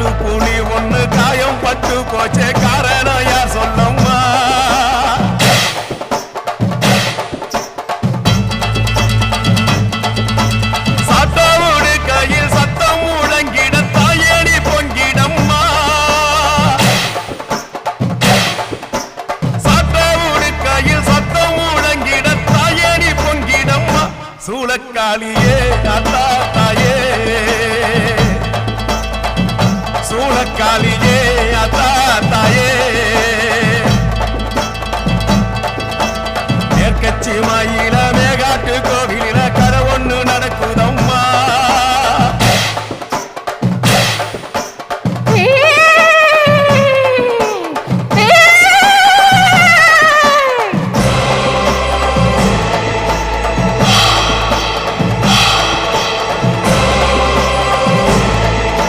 காட்டு புலி ஒண்ணு காயம் பட்டு போச்சே காரணம் யார் சொல்லம்மா? சாத்தாவோடு கையில் சத்தம் முழங்கிட தாயணி பொங்கிடம்மா. சாத்தாவோடு கையில் சத்தம் முழங்கிட தாயணி பொங்கிடம்மா. சூளக்காளியே அத்தா தாயே. காளியே